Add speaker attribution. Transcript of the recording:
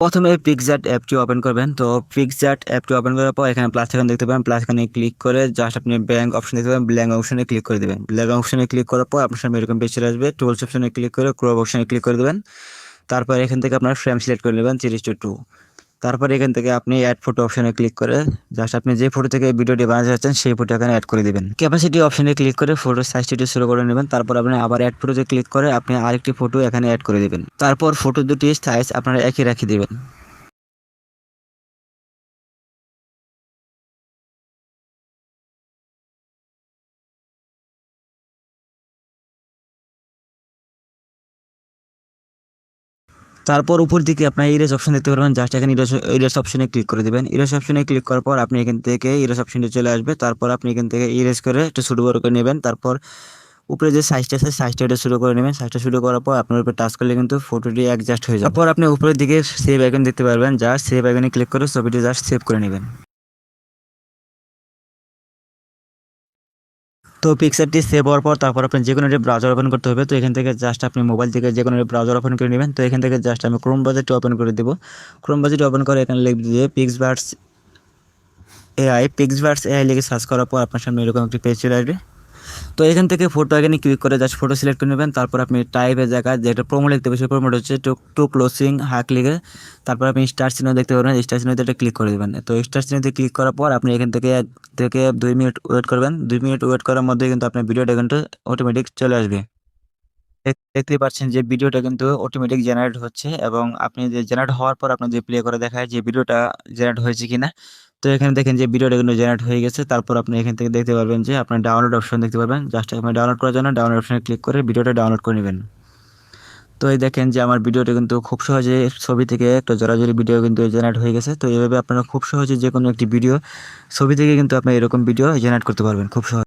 Speaker 1: প্রথমে পিকজার্ট অ্যাপটি ওপেন করবেন। তো পিকজার্ট অ্যাপটি ওপেন করার পর এখানে প্লাস এখানে দেখতে পাবেন। প্লাস এখানে ক্লিক করে জাস্ট আপনি ব্যাঙ্ক অপশন দেখতে পাবেন। ব্ল্যাঙ্ক অপশনে ক্লিক করে দেবেন। ব্ল্যাঙ্ক অপশনে ক্লিক করার পর আপনার সামনে এরকম পেজ চলে আসবে। টুলস অপশনে ক্লিক করে ক্রোব অপশনে ক্লিক করে দেবেন। তারপর এখান থেকে আপনার ফ্রেম সিলেক্ট করে নেবেন। তিরিশ টু টু তারপর এখান থেকে আপনি অ্যাড ফটো অপশনে ক্লিক করে জাস্ট আপনি যে ফটো থেকে ভিডিওটি বানাতে চাচ্ছেন সেই ফটো এখানে অ্যাড করে দেবেন। ক্যাপাসিটি অপশনে ক্লিক করে ফটো সাইজটি শুরু করে নেবেন। তারপর আপনি আবার অ্যাড ফটোতে ক্লিক করে আপনি আরেকটি ফটো এখানে অ্যাড করে দেবেন। তারপর ফটো দুটি সাইজ আপনারা একই রাখি দিবেন। তারপর উপর দিকে আপনার ইরেজ অপশন দেখতে পারবেন। জাস্ট এখানে ইরেজ ইরেজ অপশনে ক্লিক করে দিবেন। ইরেজ অপশনে ক্লিক করার পর আপনি এখান থেকে ইরেজ অপশনটি চলে আসবে। তারপর আপনি এখান থেকে ইরেজ করে একটু ছোটো বড় করে নেবেন। তারপর উপরে যে সাইজটা আছে সাইজটা এটা শুরু করে নেবেন। সাইজটা শুরু করার পর আপনার উপরে টাচ করলে কিন্তু ফটোটি অ্যাডজাস্ট হয়ে যাবে। তারপর আপনি উপরের দিকে সেভ আইকন দেখতে পারবেন। জাস্ট সেভ আইকনে ক্লিক করে ছবিটি জাস্ট সেভ করে নেবেন। তো পিক্সারটি সেভ হওয়ার পর তারপর আপনি যে কোনো একটি ব্রাউজার ওপেন করতে হবে। তো এখান থেকে জাস্ট আপনি মোবাইল থেকে যে কোনো একটি ব্রাউজার ওপেন করে নেবেন। তো এখান থেকে জাস্ট আমি ক্রোম বাজারটি ওপেন করে দেবো। ক্রোম বাজারটি ওপেন করে এখানে লিখে দিয়ে পিক্সবার্স এআই পিক্সবার্স এআই লিখে সার্চ করার পর আপনার সামনে এরকম একটি পেজ চলে আসবে। তো এখান থেকে ফটো এখানে ক্লিক করে জাস্ট ফটো সিলেক্ট করে নেবেন। তারপর আপনি টাইপের জায়গায় যেটা প্রোমো লিখতে হবে, সেই প্রোমোটা হচ্ছে টু টু ক্লোজিং হাক লিখে তারপর আপনি স্টার চিহ্ন দেখতে পারবেন। স্টার চিহ্নতে এটা ক্লিক করে দেবেন। তো স্টার চিহ্নতে ক্লিক করার পর আপনি এখান থেকে থেকে দুই মিনিট ওয়েট করবেন। দুই মিনিট ওয়েট করার মধ্যে কিন্তু আপনার ভিডিওটা কিন্তু অটোমেটিক চলে আসবে। দেখ- দেখতেই পাচ্ছেন যে ভিডিওটা কিন্তু অটোমেটিক জেনারেট হচ্ছে এবং আপনি যে জেনারেট হওয়ার পর আপনার যে প্লে করে দেখায় যে ভিডিওটা জেনারেট হয়েছে কিনা তো এখানে দেখেন যে ভিডিওটা কিন্তু জেনারেট হয়ে গেছে। তারপর আপনি এখান থেকে দেখতে পারবেন যে আপনার ডাউনলোড অপশন দেখতে পারবেন। জাস্ট আপনি ডাউনলোড করার জন্য ডাউনলোড অপশনে ক্লিক করে ভিডিওটা ডাউনলোড করে নেবেন। তো এই দেখেন যে আমার ভিডিওটা কিন্তু খুব সহজে ছবি থেকে একটা জোরাজোরি ভিডিও কিন্তু জেনারেট হয়ে গেছে। তো এইভাবে আপনারা খুব সহজে যে কোনো একটি ভিডিও ছবি থেকে কিন্তু আপনি এরকম ভিডিও জেনারেট করতে পারবেন খুব সহজ।